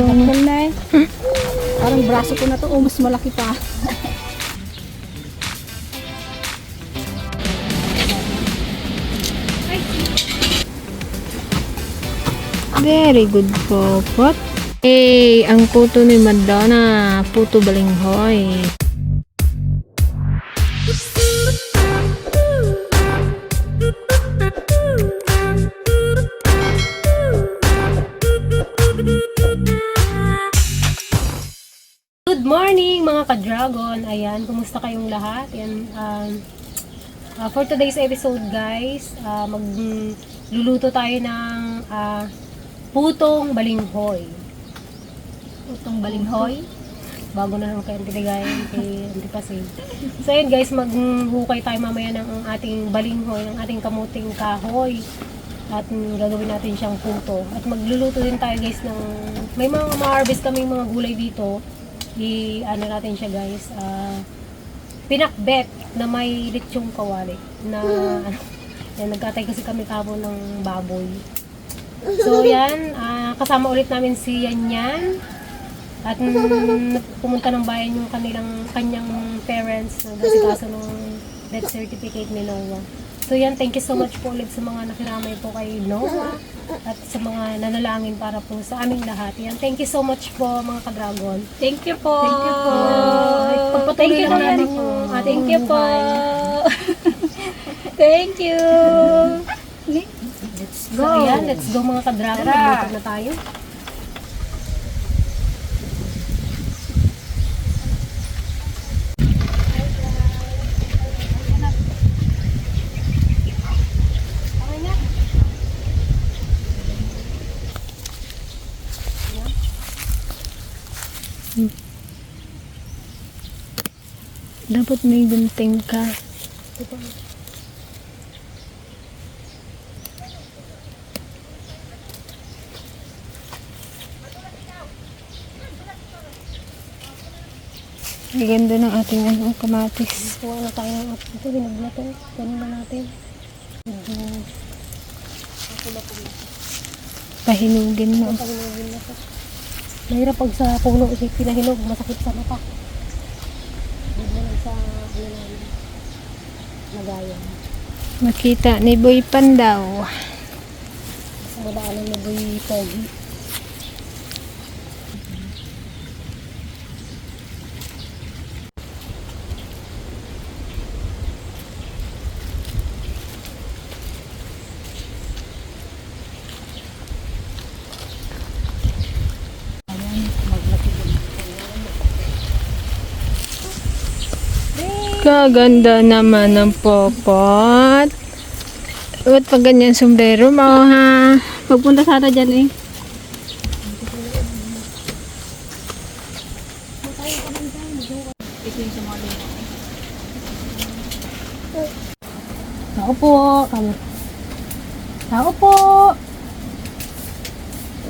yung... Bakal na eh. Parang braso ko na to. Oh, mas malaki pa. Very good po, pot. Eh, ang puto ni Madonna, puto balinghoy. Ka-dragon. Ayan, kumusta kayong lahat? Ayan, um, uh, for today's episode guys, uh, magluluto tayo ng uh, putong balinghoy. Itong balinghoy. Bago na lang kayong tinigayan kay Auntie Pasig. So ayan guys, maghukay tayo mamaya ng ating balinghoy, ng ating kamuting kahoy. At gagawin natin siyang puto. At magluluto din tayo guys ng, may mga ma-harvest kaming mga gulay dito. I, ano natin siya guys, ah, pinakbet na may lechong kawali. Na, ano, yan, nagkatay kasi kami tabo ng baboy. So yan, ah, kasama ulit namin si Yan Yan. At mm, pumunta ng bayan yung kanilang kanyang parents na nasikaso ng death certificate ni Noah. So yan, thank you so much po ulit sa mga nakiramay po kay Noah at sa mga nanalangin para po sa aming lahat. Yan, thank you so much po mga ka-dragon. Thank you po. Thank you po. Pagpatuloy Thank you lang naman natin po. Thank you po. Thank you. Let's go. So yan, let's go mga ka-dragon. Magluto na tayo. Dapat may gunting ka. Ang ganda ng ating ano, kamatis. Kuha na tayo ng at ito, binaglato. Kunin na natin. Medyo pahinugin na. Pahinugin na to. Mahirap pag sa puno pinahinog, masakit sa mata. Sa ano namin. Nagayan. Makita ni Boy Pandaw. Sa madaanan ni Boy Pogi. Kaganda naman ng popot. Ba't pag ganyan sombrero mo, ha? Pagpunta sana dyan eh. Tao po. Kamo. Tao po.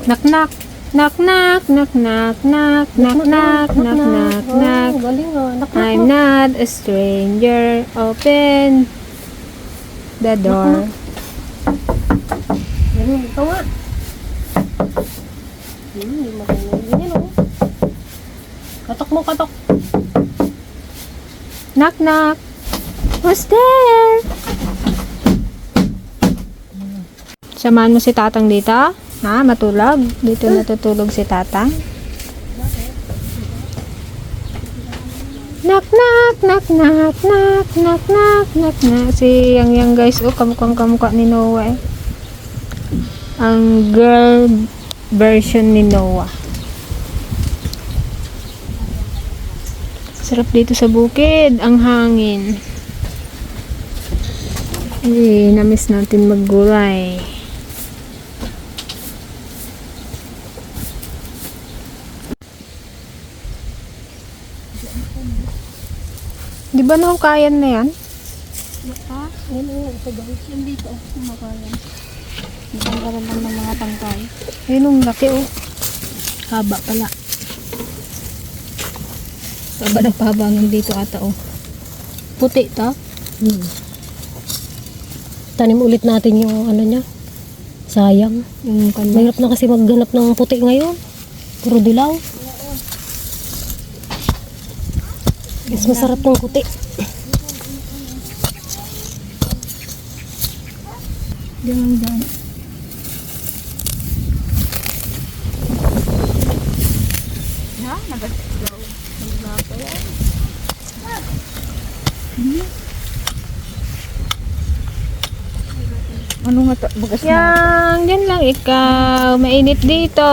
Knock knock. Knock knock. Knock knock. Knock knock. Knock knock. Knock knock. Ah. Nak I'm not a stranger. Open the door. Ganun, ito nga. Hmm, kayo ganyan oh. Katok mo, katok. Knock knock. Who's there? Samahan mo si Tatang dito? Ha? Matulog? Dito natutulog si Tatang? Knock knock knock knock knock knock knock knock knock Si Yang Yang guys, oh kamukhang kamukha ni Noah eh. Ang girl version ni Noah. Sarap dito sa bukid, ang hangin. Eh, namiss natin maggulay. Ba na yan? Ha? Yan ito guys. Yan dito. Kumakayan. Natanggalan lang ng mga tangkay. Ayun ang laki oh. Haba pala. Haba ng pahabangan dito ata oh. Puti ta? Hmm. Tanim ulit natin yung ano niya. Sayang. Yung kanya. Mahirap na kasi magganap ng puti ngayon. Puro dilaw. Mas masarap ng kuti. Ganun dyan. Ha? Naglapa yan. Ano nga to? Bagas. Yang, dyan lang ikaw. Mainit dito.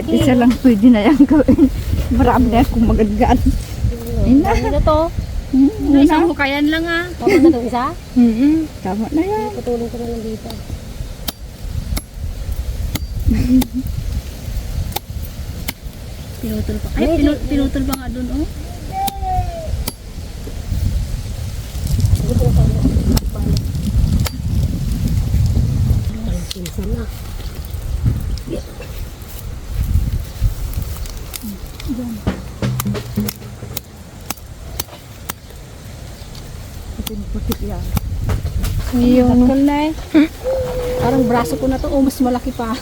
Kahit isa lang pwede na yan gawin. Marami na akong magagad. Ayun na. Ano na to? Hmm, Isang hukayan lang ah. Tama na to isa? Mm-mm. Tama na yan. Patulong ko na lang dito. Pinutol pa. Ay, pinu- pinutol pa nga dun oh. Yun. Takal na eh. Parang braso ko na to. Oh, mas malaki pa.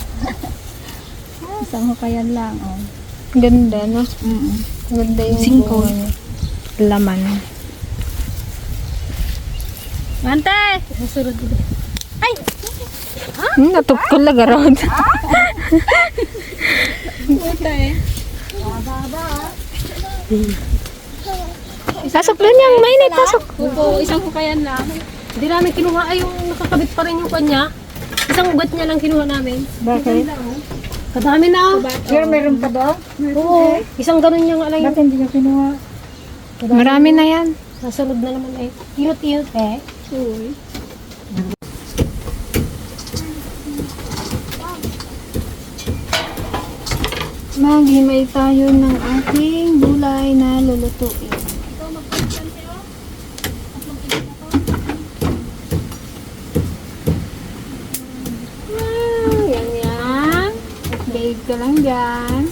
Isang hukayan lang. Oh. Ganda, no? Mm Ganda yung Singko. Laman. Ante! Masurod dito. Hmm, natupkol lang garod. Puta eh. Pasok doon yung mainit. Pasok. Opo, isang hukayan lang. Hindi namin kinuha ay yung nakakabit pa rin yung kanya. Isang ugat niya lang kinuha namin. Bakit? Kadami na. Pero meron pa daw? Oo. Isang ganun niya nga lang yung Bakit hindi niya kinuha? Marami na yan. nasunod na naman eh. Inot-inot eh. Uy. Maghimay tayo ng ating gulay na lulutuin. Wow, yan yan. Bake ka lang dyan.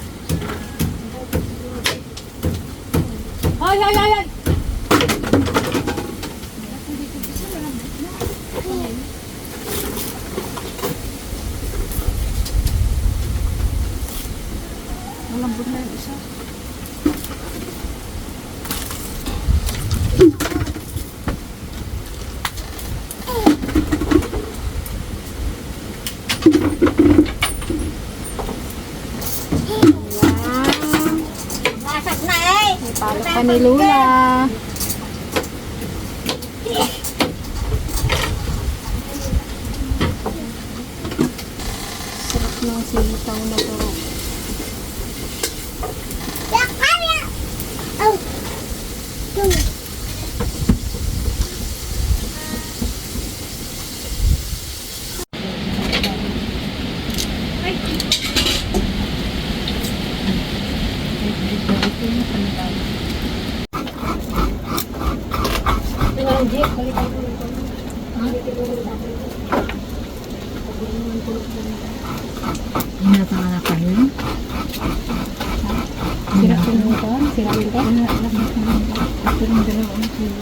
Ay, ay, ay, ay! Malambot na yung isa. Palo pa ni Lula. Sarap ng sitaw na to. Tingnan ang jeep. Balikan ko lang. Pinapangalakan yun? Sira ko lang ito. Sira ko ito. Ito yung dalawang kilo.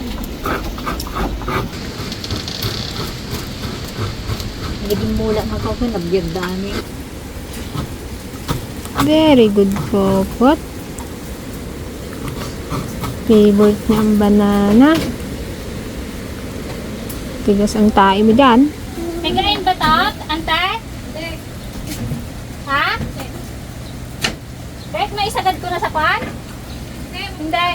Naging mula ka ko, nabiyag dami. Very good popot. Favorite niya ang banana. Tigas ang tae mo dyan. Higain ba tot? Antay? Ha? Kahit may isagad ko na sa pan? Hindi.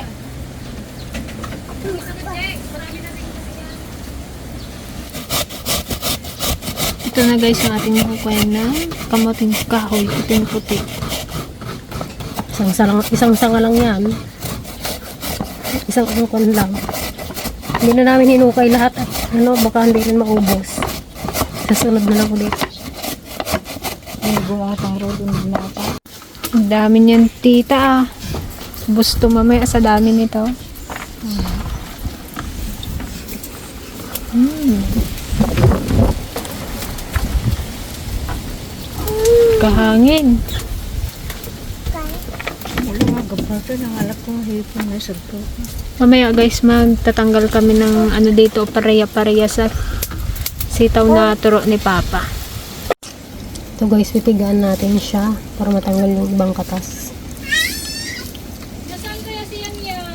Ito na guys yung ating hukay na kamuting kahoy, puting puti. Isang, salang, isang sanga lang yan. Isang angkon lang. Hindi na namin hinukay lahat. At, ano, baka hindi rin maubos. Kasunod na lang ulit. May bumatang road yung binata. Ang dami niyan tita ah. Gusto mamaya sa dami nito. Hmm. Kahangin. Wala nga, gabato ng alak ko, na sarko. Mamaya guys, magtatanggal kami ng ano dito, pareya-pareya sa sitaw na turo ni Papa. Ito guys, pipigaan natin siya para matanggal yung ibang katas. Nasaan kaya si Yan Yan?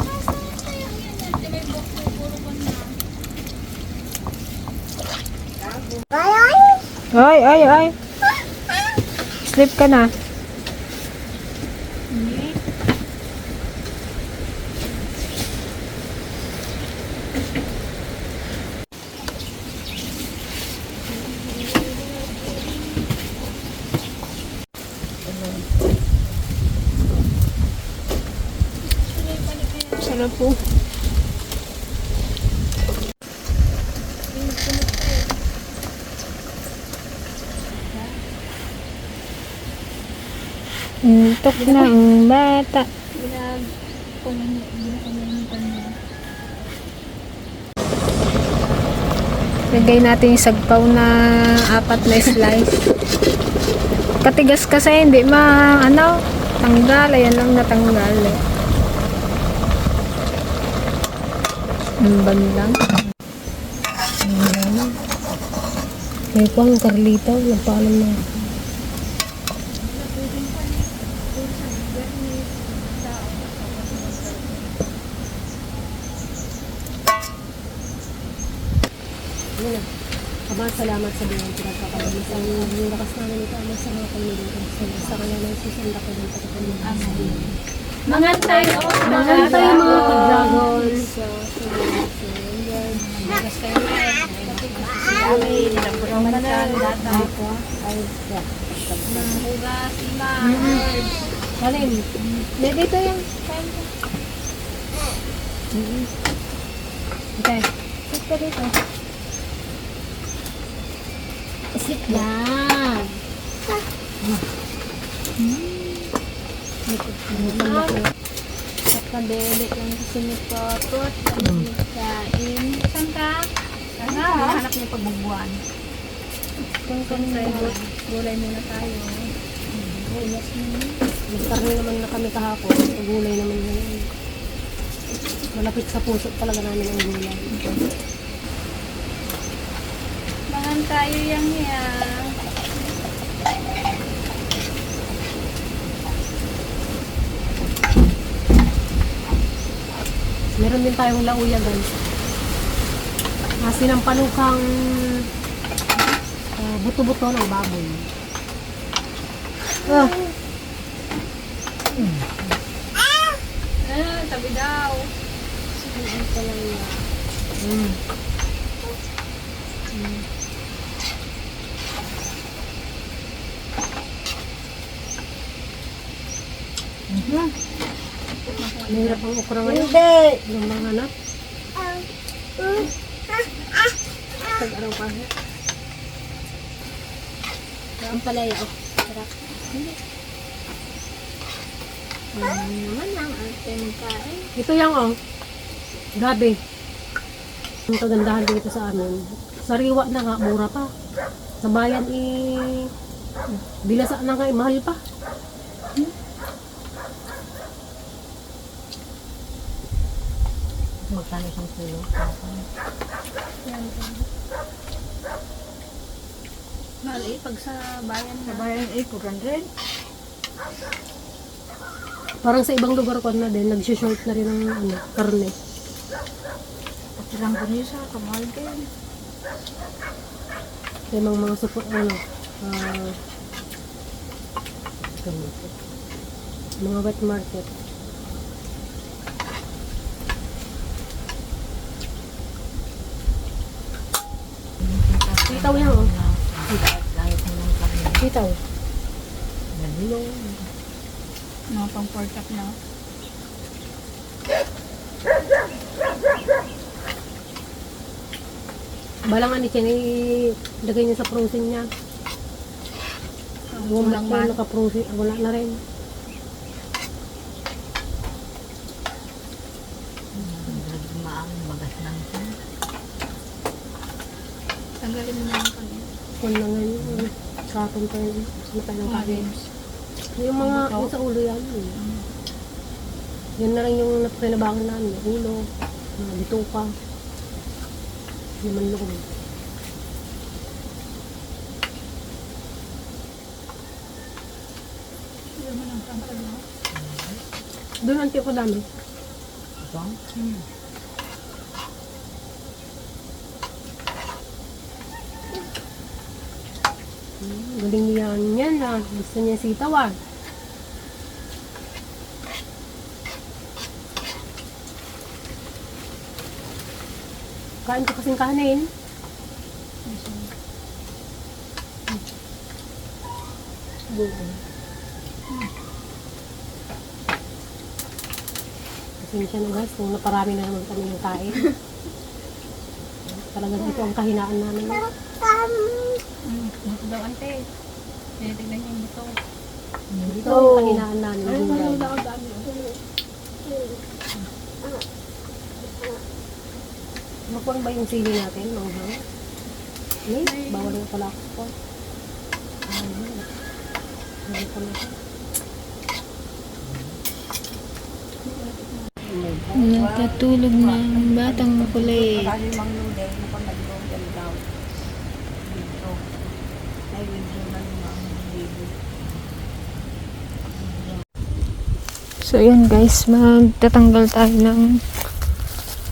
Nasaan kaya Yan Yan? Di may buhok po, puro ko na. Ay, ay, ay. Sleep ka na. Sarap po. Intok na ang bata. Lagay natin yung sagpaw na apat na slice. Katigas kasi hindi ma ano, tanggal. Ayan lang natanggal eh. Umban lang. May pang Carlito, nagpaalam na. Ano na? Aba, salamat sa Diyos. Pinagkakalamis ang yung lakas namin ito. Ama sa mga kaibigan. Sa, sa kanya na susunda ko ng pagkakalong Amen. Mga tayo, Mga tayo mga ka-dragons. Alin? Hindi, dito yan. Okay. Sit ka dito. Sit lang. Kabelit lang kasi ni Popot. Kami kain. Saan ka? Hinahanap niya pagbubuan. Kung kung gulay muna tayo. Nagkarni naman na kami kahapon. Gulay naman yun. Malapit sa puso talaga namin ang gulay. Mangan tayo yang yan. Meron din tayong lauya guys. Uh, sinampalukang ah, buto-buto ng baboy. Ah, Ah, tabi daw. Sige pa lang yan. mm. Mahirap ang okra ngayon. Hindi! Yung mga anak. Tag-araw pa. Ang palaya. Oh, sarap. Hindi. Ano naman ang ating kain? Ito yung oh. Gabi. Ang kagandahan dito sa amin. Sariwa na nga, mura pa. Sa bayan eh, bilasa na nga, eh, mahal pa. Magkano isang kilo? Yan. Mahal eh, pag sa bayan na. Sa bayan eh, 400. Parang sa ibang lugar ko na din, nag-short na rin ng ano, karne. Patirang ko niyo sa kamahal din. Yung mga mga support, ano, ah, ganito. mga wet market. Sitaw yan, oh. Sitaw. Mga pang pork up na. Balangan ni Chen, ilagay niya sa frozen niya. Kulang man. Naka-frozen, wala na rin. Maang bagas lang siya. Tanggalin mo na yung kanya. Kung na ngayon, katong tayo, ano tayo ng kanin. Yung mga, yung sa ulo yan. eh. Yan na lang yung napinabangan namin. Yung ulo, mga bituka. Naman loob. Doon ang tiyo ko dami. Hmm, Galing niya yan ah. Gusto niya sitaw ah. Kain ko kasing kanin. Buo. Pasensya na guys kung naparami na naman kami ng kain. Talagang ito ang kahinaan namin. Buto daw ante. Tinitignan niya yung buto. Ito ang kahinaan namin. Ay, ako dami. Makuha ba yung sili natin? Manghang? May, bawal yung pala ako po. Hindi ko na. Natutulog na ang batang makulit. So yun guys, magtatanggal tayo ng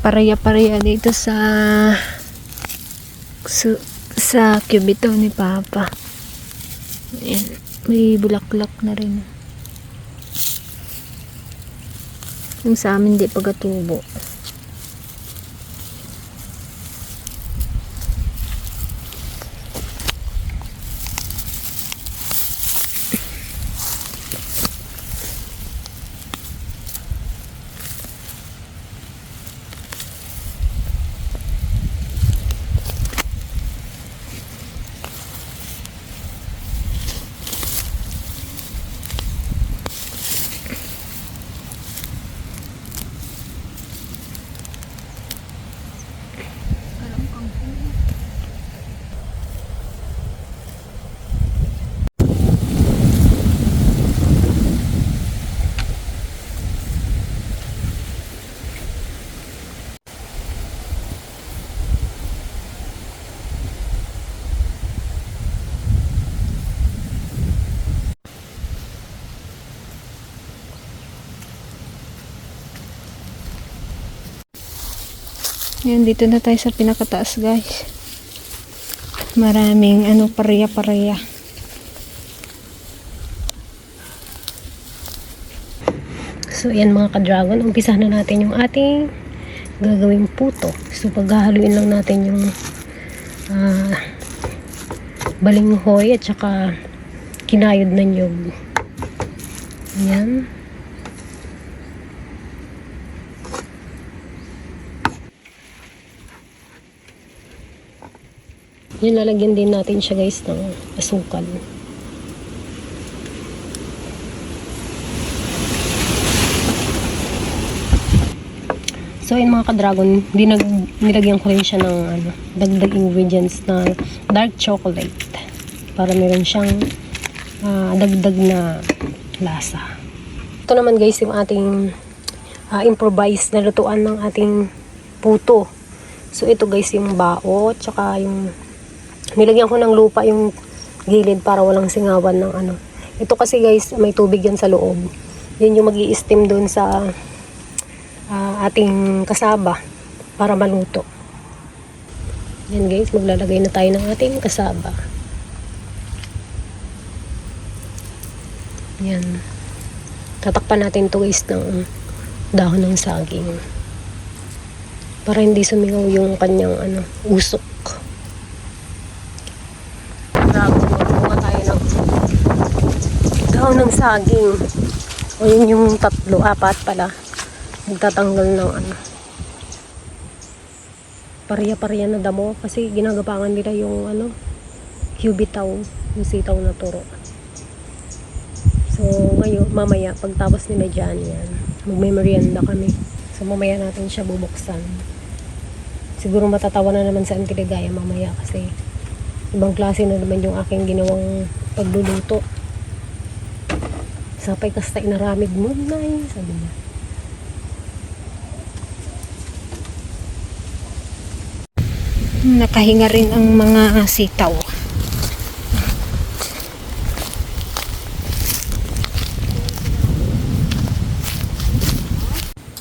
pareya-pareya dito sa sa, sa cubito ni Papa. Ayan, may bulaklak na rin. Yung sa amin di pagatubo. Yan, dito na tayo sa pinakataas guys. Maraming ano, pareya-pareya. So, yan mga ka-dragon. Umpisa na natin yung ating gagawing puto. So, paghahaluin lang natin yung ah, balinghoy at saka kinayod na nyug. Yan. Yan, lalagyan din natin siya guys ng asukal. So, yun mga ka-dragon, dinag, nilagyan ko rin siya ng ano, dagdag ingredients na dark chocolate para meron siyang ah, dagdag na lasa. Ito naman guys yung ating ah, improvised na lutuan ng ating puto. So, ito guys yung bao, tsaka yung nilagyan ko ng lupa yung gilid para walang singawan ng ano. Ito kasi guys, may tubig yan sa loob. Yun yung mag steam doon sa ah, ating kasaba para maluto. Yan guys, maglalagay na tayo ng ating kasaba. Yan. Tatakpan natin to guys ng dahon ng saging. Para hindi sumingaw yung kanyang ano, usok. Grabe, magkuha tayo ng dahon ng saging. O yun yung tatlo, apat pala. Magtatanggal ng ano. Pariya-pariya na damo kasi ginagapangan nila yung ano cubitaw yung sitaw na turo. So ngayon mamaya pagtapos ni Medyan yan magme-merienda kami. So mamaya natin siya bubuksan. Siguro matatawa na naman sa Antiligaya mamaya kasi Ibang klase na naman yung aking ginawang pagluluto. Sapay kasta inaramid mo, nay, sabi niya. Nakahinga rin ang mga sitaw.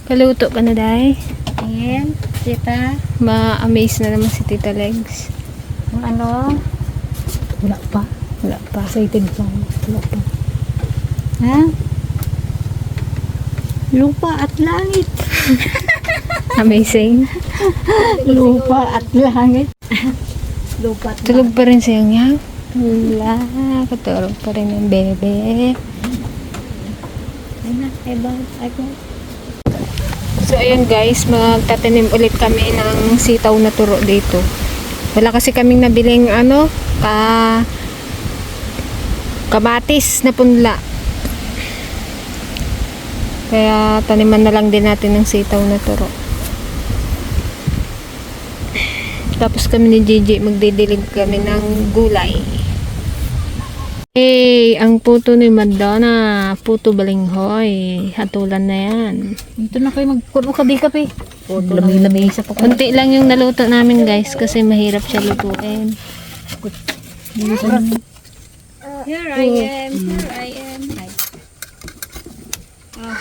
Kaluto ka na, Day. Ayan, tita. Ma-amaze na naman si Tita Legs. Ang ano? Wala pa. Wala pa. Excited pa. Wala pa. Ha? Lupa at langit. Amazing. Lupa at langit. Lupa at Tulog pa rin siya niya. Wala. Katulog pa rin ang bebe. Ay na, ay ba? Ay ko. So ayun guys, magtatanim ulit kami ng sitaw na turo dito. Wala kasi kaming nabiling ano, ka kamatis na punla. Kaya taniman na lang din natin ng sitaw na turo. Tapos kami ni Gigi magdidilig kami ng gulay. Hey, ang puto ni Madonna, puto balinghoy. Hatulan na yan. Ito na kayo magkuno ka di kape. Lamig-lamig sa pagkakas. Kunti lang yung naluto namin guys kasi mahirap siya lutuin. Here I am, here I am. Ay. Ah,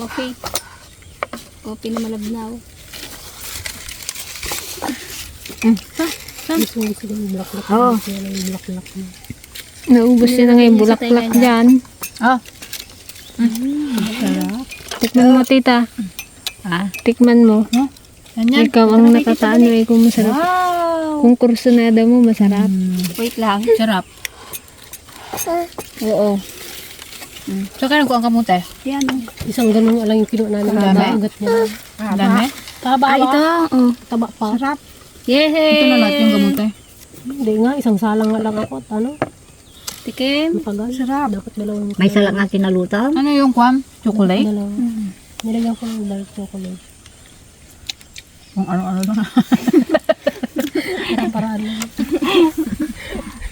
coffee. Coffee na malabnaw. Gusto mo sila yung black-black. Oo. Gusto nila yung black-black. Naubos yun na nga yung bulaklak dyan. Ah. Tikman mo tita. Ah. Tikman mo. Ganyan. Ikaw ang nakataano eh kung masarap. Wow. Kung kursunada mo masarap. Wait lang. Sarap. Oo. Mm. So, kaya ko ang kamote? Yan. Isang ganun lang yung kinuha namin. Ang dami. Ugat niya. Dami? Taba Ah, ito. Oh. Taba pa. Sarap. Yehey! Ito na natin yung kamote. Hindi nga, isang salang nga lang ako. Ano, Tikim. matagal. Sarap. Dapat dalawang May salang nga kinaluto. Ano yung kwam? Chocolate? Dalawa. Nilagyan ko ng dark chocolate. Kung ano-ano lang. Parang paraan lang.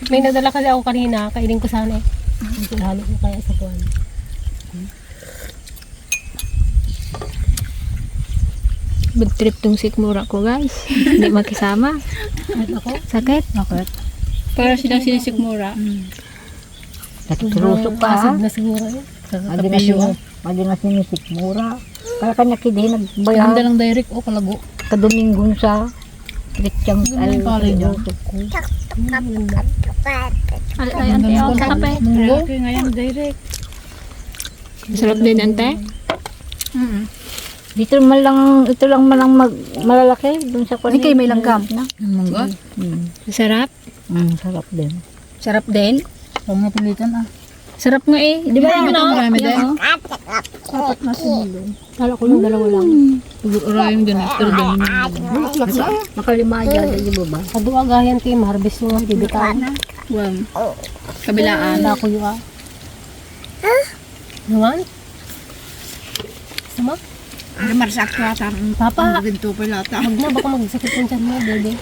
May nadala kasi ako kanina. Kainin ko sana eh. Halo ko kaya sa kuwan. Bad trip tong sikmura ko guys. Hindi makisama. Sakit. Bakit? Para silang sinisikmura. Natuturusok pa ha. asad na siguro eh. Adi na siya. Adi na sinisik mura. Kaya kanya kidi nagbayad. lang direct o kalago. Kaduminggon sa Christian Ganun yung palay niya. Ay, ay, ante, sa kape. Munggo? ngayon direct. Masarap din ante. Dito man lang, ito lang man lang mag, malalaki. Doon sa Hindi kayo may langgam. Na. Munggo? Mm. Masarap. Mm, sarap din. Sarap din. Huwag mo pilitan ah. Sarap nga eh. Di ba Ito marami din. Kala ko yung dalawa lang. Urayong din after din. Makalima dyan, di ba ba? Kado agayan kay Marbis yung bibitaan. Well, kabilaan. Wala ko yung ah. Naman? Sama? Ano marsak ka sa Papa, ginto pa lata. wag na baka magsakit yung tiyan mo, bebe.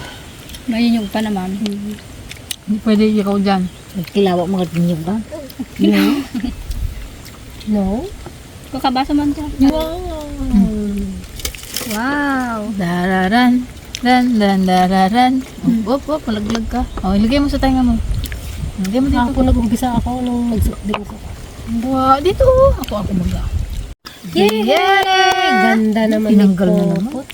Ngayon yung pa naman. Hindi pwede ikaw dyan. Nagkilawa mga ginyog ba? No? Kakabasa man ka. Wow! Wow. Dararan. Dan, dan, dararan. Op, op, malaglag ka. O, ilagay mo sa tainga mo. Ilagay mo dito. Ako nag-umpisa ako nung nagsukding ko. Wow, dito. Ako, ako mag Yay! Ganda naman Tinanggal na naman.